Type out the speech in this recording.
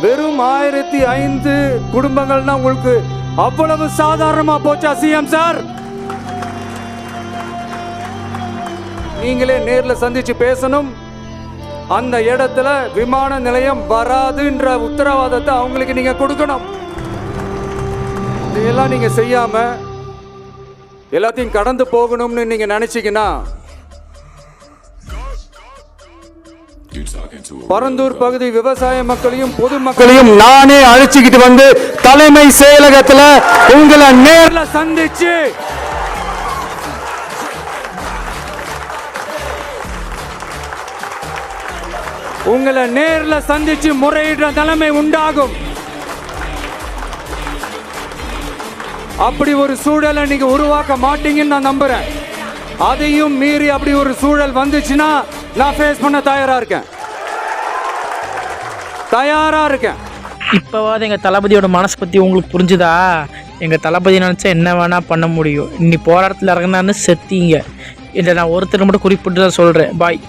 வெறும் ஆயிரத்தி ஐந்து குடும்பங்கள்னா உங்களுக்கு அவ்வளவு சாதாரணமா போச்சா சிஎம் சார்? நீங்களே நேரில் சந்திச்சு பேசணும். அந்த இடத்துல விமான நிலையம் வராதுன்ற உத்தரவாதத்தை அவங்களுக்கு நீங்க கொடுக்கணும். இதையெல்லாம் நீங்க செய்யாம எல்லாத்தையும் கடந்து போகணும்னு நீங்க நினைச்சீங்கன்னா பரந்தூர் பகுதி விவசாய மக்களையும் பொதுமக்களையும் நானே அழைச்சிக்கிட்டு வந்து தலைமை செயலகத்துல உங்களை நேர்ல சந்திச்சு உங்களை நேர்ல சந்திச்சு முறையிடுற நிலைமை உண்டாகும். அப்படி ஒரு சூழலை நீங்க உருவாக்க மாட்டீங்கன்னு நான் நம்புறேன். அதையும் மீறி அப்படி ஒரு சூழல் வந்துச்சுன்னா நான் ஃபேஸ் பண்ண தயாரா இருக்கேன். தயாரா இருக்கேன். இப்போவாது எங்கள் தளபதியோட மனசு பற்றி உங்களுக்கு புரிஞ்சுதா? எங்கள் தளபதி நினச்சா என்ன வேணால் பண்ண முடியும். இன்னி போராட்டத்தில் இறங்குனான்னு செத்தீங்க. இதை நான் ஒருத்தர் மட்டும் குறிப்பிட்டு தான் சொல்கிறேன் பாய்